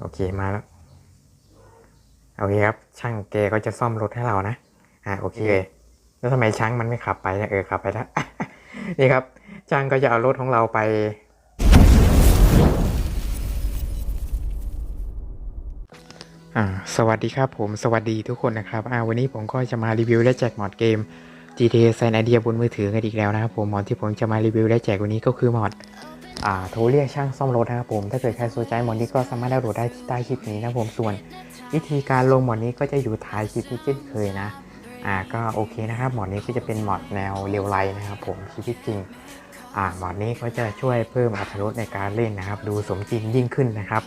โอเคมาแล้วโอเคครับ ช่างแกก็จะซ่อมรถให้เรานะอ่าโอเคแล้วทำไมช้างมันไม่ขับไปเนี่ยเออขับไปแล้วนี่ครับช่างก็จะเอารถของเราไปอ่าสวัสดีครับผมสวัสดีทุกคนนะครับอ่าวันนี้ผมก็จะมารีวิวและแจกมอดเกม GTA San Andreas บนมือถือกันอีกแล้วนะครับผมมอดที่ผมจะมารีวิวและแจกวันนี้ก็คือมอดอ่า โทรเรียกช่างซ่อมรถนะครับผม ถ้าเกิดใครสนใจหมอดนี้ก็สามารถดาวน์โหลดได้ที่ใต้คลิปนี้นะครับผม ส่วนวิธีการลงหมอดนี้ก็จะอยู่ท้ายคลิปที่เช่นเคยนะ อ่าก็โอเคนะครับหมอดนี้ก็จะเป็นหมอดแนวเรียวไลน์นะครับผมชีวิตจริง อ่าหมอดนี้ก็จะช่วยเพิ่มอรรถรสในการเล่นนะครับ ดูสมจริงยิ่งขึ้นนะครับ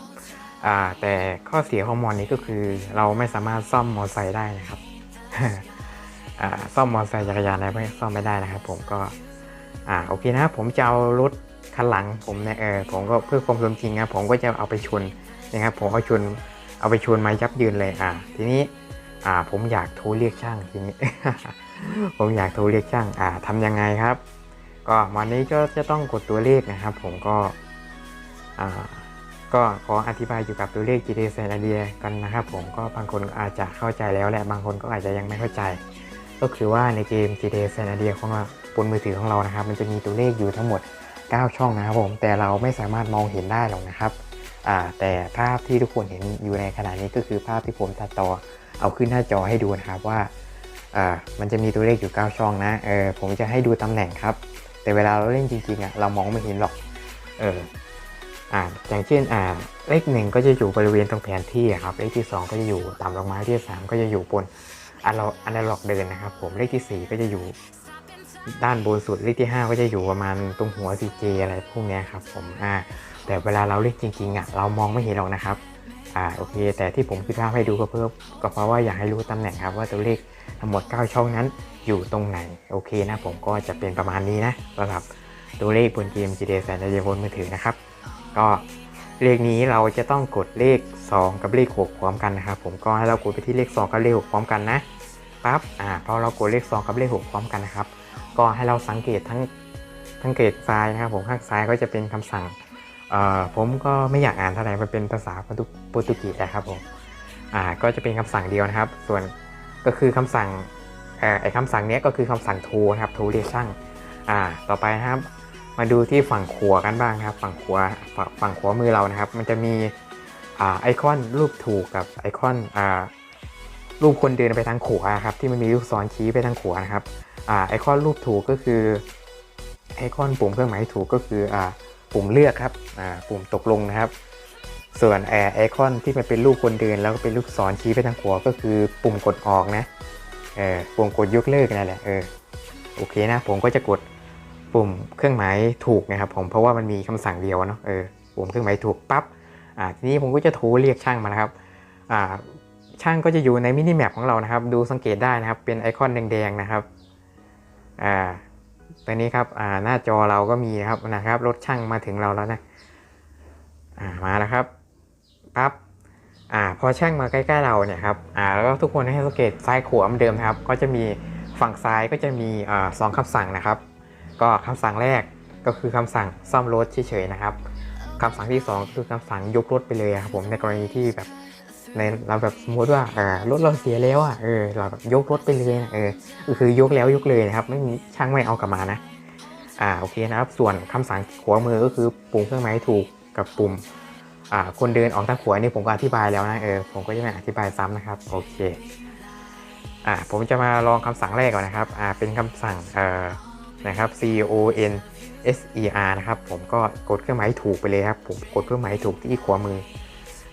อ่าแต่ข้อเสียของหมอนนี้ก็คือเราไม่สามารถซ่อมมอเตอร์ไซค์ได้นะครับ อ่าซ่อมมอเตอร์ไซค์จักรยานอะไรไม่ซ่อมไม่ได้นะครับ ผมก็อ่าโอเคนะครับผมจะเอารถ คันหลังผมเนี่ยเออผมก็เพื่อความสมจริงนะผมก็จะเอาไปชนนะครับผมเอาชนเอาไปชนมายับยืนเลยอ่า ทีนี้อ่าผมอยากโทรเรียกช่างทีนี้ผมอยากโทรเรียกช่างอ่าทำยังไงครับ ก็วันนี้ก็จะต้องกดตัวเลขนะครับ ผมก็อ่าก็ขออธิบายเกี่ยวกับตัวเลข GTA San Andreas กันนะครับผมก็บางคนอาจจะเข้าใจแล้วแหละบางคนก็อาจจะยังไม่เข้าใจ ก็คือว่าในเกม GTA San Andreas ของเราบนมือถือของเรานะครับ มันจะมีตัวเลขอยู่ทั้งหมด 9 ช่องนะครับผม แต่เราไม่สามารถมองเห็นได้หรอกนะครับแต่ภาพที่ทุกคนเห็นอยู่ในขณะนี้ก็คือภาพที่ผมตัดต่อเอาขึ้นหน้าจอให้ดูนะครับว่ามันจะมีตัวเลขอยู่ 9 ช่องนะเออผมจะให้ดูตำแหน่งครับ แต่เวลาเราเล่นจริงๆอะเรามองไม่เห็นหรอกเอออ่าอย่างเช่นอ่าเลขหนึ่งก็จะอยู่บริเวณตรงแผนที่ครับเลขที่ 2 ก็จะอยู่ต่ำลงมาเลขที่ 3 ก็จะอยู่บนอันเราอันล็อกเดินนะครับ ผมเลขที่ 4 ก็จะอยู่ ด้านบนสุดเลขที่ 5 ก็จะอยู่ประมาณตรงหัว CJ อะไรพวกนี้ครับผมอ่าแต่เวลาเราเล่นจริงๆอะเรามองไม่เห็นหรอกนะครับอ่าโอเค แต่ที่ผมคิดภาพให้ดูก็เพื่อก็เพราะว่าอยากให้รู้ตำแหน่งครับว่าตัวเลขทั้งหมด 9 ช่องนั้นอยู่ตรงไหนโอเคนะผมก็จะเป็นประมาณนี้นะสำหรับตัวเลขบนเกม GTA San Andreas บนมือถือนะครับก็เลขนี้เราจะต้องกดเลข 2 กับเลข 6 พร้อมกันนะครับผมก็ให้เรากดไปที่เลข 2 กับเลข 6 พร้อมกันนะปั๊บอ่าพอเรากดเลข 2 กับเลข 6 พร้อมกันนะครับ ก็ให้เราสังเกตทั้งทั้งเกตซ้ายนะครับผมข้างซ้ายก็จะเป็นคำสั่งผมก็ไม่อยากอ่านเท่าไหร่มันเป็นภาษาโปรตุเกสนะครับผมอ่าก็จะเป็นคำสั่งเดียวนะครับ ส่วนก็คือคำสั่งไอ้คำสั่งนี้ก็คือคำสั่งโทรนะครับโทรเรียกช่งอ่าต่อไปนะครับ มาดูที่ฝั่งขวากันบ้างนะครับ ฝั่งขวาฝั่งฝั่งขวามือเรานะครับ มันจะมีอ่าไอคอนรูปถูกกับไอคอนอ่ารูปคนเดินไปทางขวาครับที่มันมีลูกศรชี้ไปทางขวานะครับ อ่าไอคอนรูปถูกก็คือไอคอนปุ่มเครื่องหมายถูกก็คืออ่าปุ่มเลือกครับอ่าปุ่มตกลงนะครับ ส่วนแอร์ไอคอนที่มันเป็นรูปคนเดินแล้วก็เป็นลูกศรชี้ไปทางขวาก็คือปุ่มกดออกนะเออปุ่มกดยกเลิกนั่นแหละเออโอเคนะผมก็จะกดปุ่มเครื่องหมายถูกนะครับ ผมเพราะว่ามันมีคำสั่งเดียวเนาะเออปุ่มเครื่องหมายถูกปั๊บอ่าทีนี้ผมก็จะโทรเรียกช่างมานะครับอ่าช่างก็จะอยู่ในมินิแมปของเรานะครับ ดูสังเกตได้นะครับ เป็นไอคอนแดงๆนะครับ อ่าตอนนี้ครับอ่าหน้าจอเราก็มีครับนะครับ รถช่างมาถึงเราแล้วนะอ่ามาแล้วครับปั๊บอ่าพอช่างมาใกล้ๆเราเนี่ยครับอ่าแล้วก็ทุกคนให้สังเกตซ้ายขวาเหมือนเดิมครับ ก็จะมีฝั่งซ้ายก็จะมีอ่าสองคำสั่งนะครับ ก็คำสั่งแรกก็คือคำสั่งซ่อมรถเฉยๆนะครับคำสั่งที่2ก็คือคำสั่งยกรถไปเลยครับผมในกรณีที่แบบ ในเราแบบสมมติว่าอ่ารถเราเสียแล้วอะเออเราแบบยกรถไปเลยนะเออคือยกแล้วยกเลยนะครับ ไม่มีช่างไม่เอากลับมานะอ่าโอเคนะครับ ส่วนคำสั่งขวามือก็คือปุ่มเครื่องหมายถูกกับปุ่มอ่าคนเดินออกทางขวานี่ผมก็อธิบายแล้วนะเออผมก็จะไม่อธิบายซ้ำนะครับโอเคอ่าผมจะมาลองคำสั่งแรกก่อนนะครับอ่าเป็นคำสั่งเอ่อนะครับ C O N S E R นะครับ ผมก็กดเครื่องหมายถูกไปเลยครับ ผมกดเครื่องหมายถูกที่ขวามือ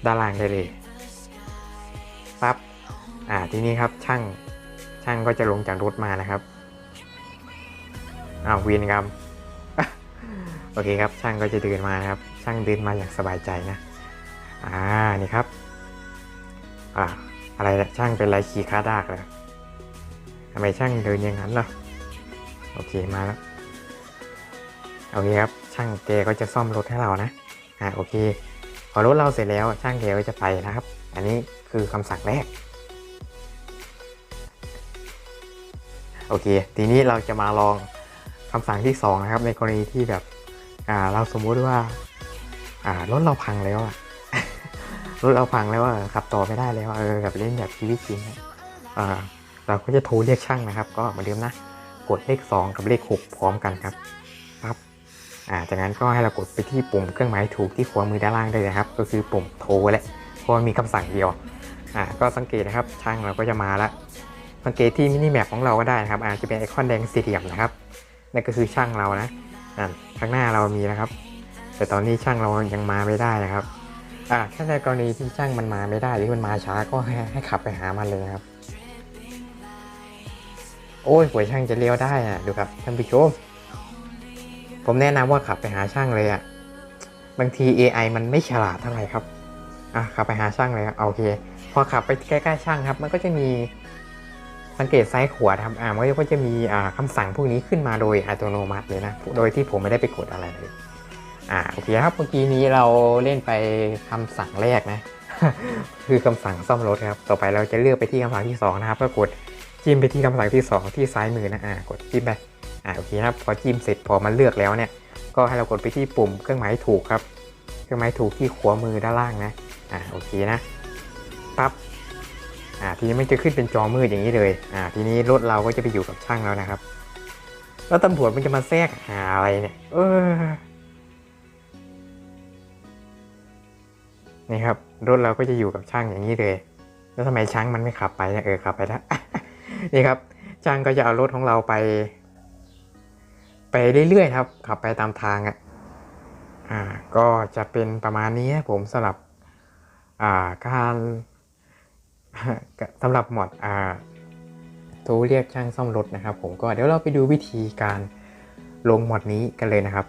ด้านล่างได้เลย อ่าทีนี้ครับช่างช่างก็จะลงจากรถมานะครับอ้าววีนกรรมโอเคครับช่างก็จะเดินมาครับ ช่างเดินมาอย่างสบายใจนะอ่านี่ครับอ่าอะไรละช่างเป็นไรขี่คาดากเลยทำไมช่างเดินอย่างนั้นล่ะโอเคมาแล้วโอเคครับช่างแกก็จะซ่อมรถให้เรานะอ่าโอเคพอรถเราเสร็จแล้วช่างแกก็จะไปนะครับ อันนี้คือคำสั่งแรก โอเค ทีนี้เราจะมาลองคำสั่งที่สองนะครับ ในกรณีที่แบบอ่าเราสมมุติว่าอ่ารถเราพังแล้วอะรถเราพังแล้วอะขับต่อไม่ได้แล้วเออแบบเล่นแบบชีวิตจริงอ่าเราก็จะโทรเรียกช่างนะครับ ก็เหมือนเดิมนะกดเลข 2 กับเลข 6 พร้อมกันครับปั๊บอ่าจากนั้นก็ให้เรากดไปที่ปุ่มเครื่องหมายถูกที่ขวามือด้านล่างได้เลยครับ ก็คือปุ่มโทรแหละเพราะมีคำสั่งเดียวอ่าก็สังเกตนะครับช่างเราก็จะมาละ สังเกตที่มินิแมปของเราก็ได้นะครับอาจจะเป็นไอคอนแดงสี่เหลี่ยมนะครับนั่นก็คือช่างเรานะอ่าข้างหน้าเรามีนะครับ แต่ตอนนี้ช่างเรายังมาไม่ได้นะครับอ่าถ้าในกรณีที่ช่างมันมาไม่ได้หรือมันมาช้าก็ให้ให้ขับไปหามันเลยครับ โอ้ยหัวช่างจะเลี้ยวได้อะดูครับท่านผู้ชมผมแนะนำว่าขับไปหาช่างเลยอะบางที AI มันไม่ฉลาดเท่าไหร่ครับอะขับไปหาช่างเลยครับโอเค พอขับไปใกล้ๆช่างครับ มันก็จะมี สังเกตซ้ายขวาครับอ่ามันก็จะมีอ่าคำสั่งพวกนี้ขึ้นมาโดยอัตโนมัติเลยนะ โดยที่ผมไม่ได้ไปกดอะไรเลยอ่าโอเคครับเมื่อกี้นี้เราเล่นไปคำสั่งแรกนะ คือคำสั่งซ่อมรถครับ ต่อไปเราจะเลือกไปที่คำสั่งที่สองนะครับก็กดจิ้มไปที่คำสั่งที่สองที่ซ้ายมือนะอ่ากดจิ้มไปอ่าโอเคครับพอจิ้มเสร็จพอมันเลือกแล้วเนี่ย ก็ให้เรากดไปที่ปุ่มเครื่องหมายถูกครับ เครื่องหมายถูกที่ขวามือด้านล่างนะอ่าโอเคนะปั๊บ อ่าทีนี้มันจะขึ้นเป็นจอมืดอย่างนี้เลยอ่าทีนี้รถเราก็จะไปอยู่กับช่างแล้วนะครับ แล้วตำรวจมันจะมาแทรกหาอะไรเนี่ย เออนี่ครับรถเราก็จะอยู่กับช่างอย่างนี้เลย แล้วทำไมช่างมันไม่ขับไปเนี่ยเออขับไปแล้วนี่ครับช่างก็จะเอารถของเราไป ไปเรื่อยๆครับ ขับไปตามทางอะอ่าก็จะเป็นประมาณนี้ผมสำหรับอ่าการ สำหรับหมดอาโทรเรียกช่างซ่อมรถนะครับ ผมก็เดี๋ยวเราไปดูวิธีการลงหมดนี้กันเลยนะครับ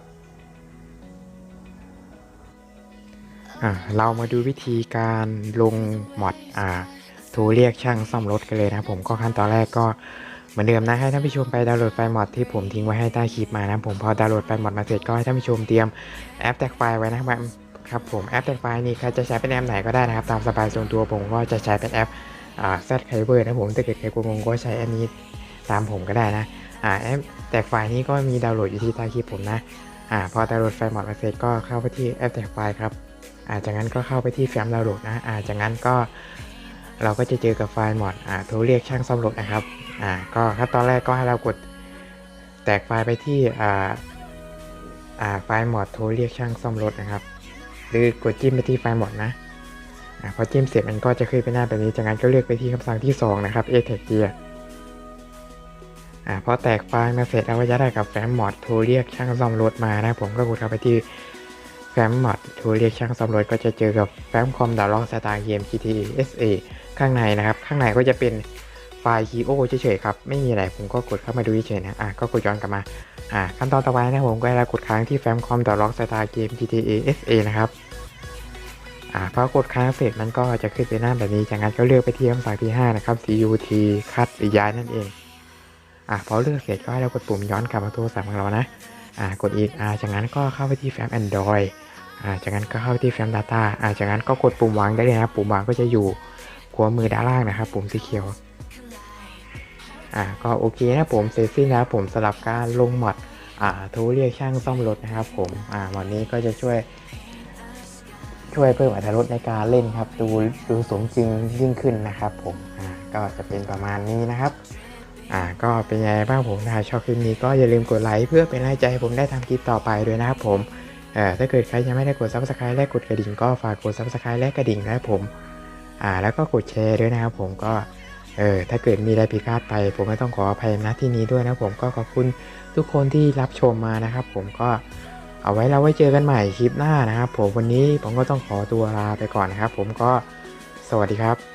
เรามาดูวิธีการลงมอดอาโทรเรียกช่างซ่อมรถกันเลยนะผมก็ขั้นตอนแรกก็เหมือนเดิมนะให้ท่านผู้ชมไปดาวน์โหลดไฟล์มอดที่ผมทิ้งไว้ให้ใต้คลิปมานะผมพอดาวน์โหลดไฟล์มอดมาเสร็จก็ให้ท่านผู้ชมเตรียมแอปแท็กไฟล์ไว้นะครับ ครับผมแอปแท็กไฟนี้ใครจะใช้เป็นแอปไหนก็ได้นะครับ ตามสบายส่วนตัวผมก็จะใช้เป็นแอปอ่า Z Fiber นะผมถ้าเกิดใครกลัวงงก็ใช้อปนี้ตามผมก็ได้นะอ่าแอปแท็กไฟล์นี้ก็มีดาวน์โหลดอยู่ที่ใต้คลิปผมนะอ่าพอดาวน์โหลดไฟล์มอดมาเสร็จก็เข้าไปที่แอปแท็กไฟล์ครับอาจากนั้นก็เข้าไปที่แฟ้มดาวน์โหลดนะอาจากนั้นก็เราก็จะเจอกับไฟล์มอดอ่าโทรเรียกช่างซ่อมรถนะครับอ่าก็ขั้นตอนแรกก็ให้เรากดแตกไฟล์ไปที่อ่าอ่าไฟล์มอดโทรเรียกช่างซ่อมรถนะครับ หรือกดจิ้มไปที่ไฟล์หมดนะอ่าพอจิ้มเสร็จมันก็จะขึ้นไปหน้าแบบนี้ จากนั้นก็เลือกไปที่คำสั่งที่สองนะครับ a t e c Gear อ่าพอแตกไฟล์มาเสร็จเราก็จะได้กับแฟ้มมอดโทรเรียกช่างซ่อมรถมานะผมก็กดเข้าไปที่แฟ้มมอดโทรเรียกช่างซ่อมรถก็จะเจอกับแฟ้มคอมดาวน์โหลดสตาร์เกม GTA SA ข้างในนะครับ ข้างในก็จะเป็นไฟล์ Key O เฉยๆครับ ไม่มีอะไรผมก็กดเข้ามาดูเฉยๆนะอะก็กดย้อนกลับมา อะขั้นตอนต่อไปนะผมก็ให้เรากดค้างที่แฟ้มคอมดาวน์โหลดสตาร์เกม GTA SA นะครับอะพอกดค้างเสร็จมันก็จะขึ้นไปหน้าแบบนี้จากนั้นก็เลือกไปที่คำสั่งที่ 5 นะครับ CUT คัดหรือย้ายนั่นเองอะพอเลือกเสร็จก็ให้เรากดปุ่มย้อนกลับมาโทรศัพท์ของเรานะอะกดอีกอะจากนั้นก็เข้าไปที่แฟ้ม Android อ่าจากนั้นก็เข้าที่แฟ้ม Data อ่าจากนั้นก็กดปุ่มวางได้เลยนะครับปุ่มวางก็จะอยู่ขวามือด้านล่างนะครับ ปุ่มสีเขียว อ่าก็โอเคนะผมเสร็จสิ้นแล้วผมสลับการลงหมดอ่าทรเรียกช่างซ่อมรถนะครับผมอ่าวันนี้ก็จะช่วย ช่วยเพิ่มอรรถรสในการเล่นครับ ดูดูสมจริงยิ่งขึ้นนะครับผมอ่าก็จะเป็นประมาณนี้นะครับอ่าก็เป็นไงบ้างผมถ้าชอบคลิปนี้ก็อย่าลืมกดไลค์เพื่อเป็นแรงใจให้ผมได้ทำคลิปต่อไปด้วยนะครับผมเอ่อถ้าเกิดใครยังไม่ได้กด subscribe และกดกระดิ่งก็ฝากกด subscribe และกระดิ่งนะครับผมอ่าแล้วก็กดแชร์ด้วยนะครับผมก็ เออถ้าเกิดมีอะไรผิดพลาดไป ผมไม่ต้องขออภัยนะที่นี้ด้วยนะผมก็ขอบคุณทุกคนที่รับชมมานะครับ ผมก็เอาไว้เราไว้เจอกันใหม่คลิปหน้านะครับ ผมวันนี้ผมก็ต้องขอตัวลาไปก่อนนะครับ ผมก็สวัสดีครับ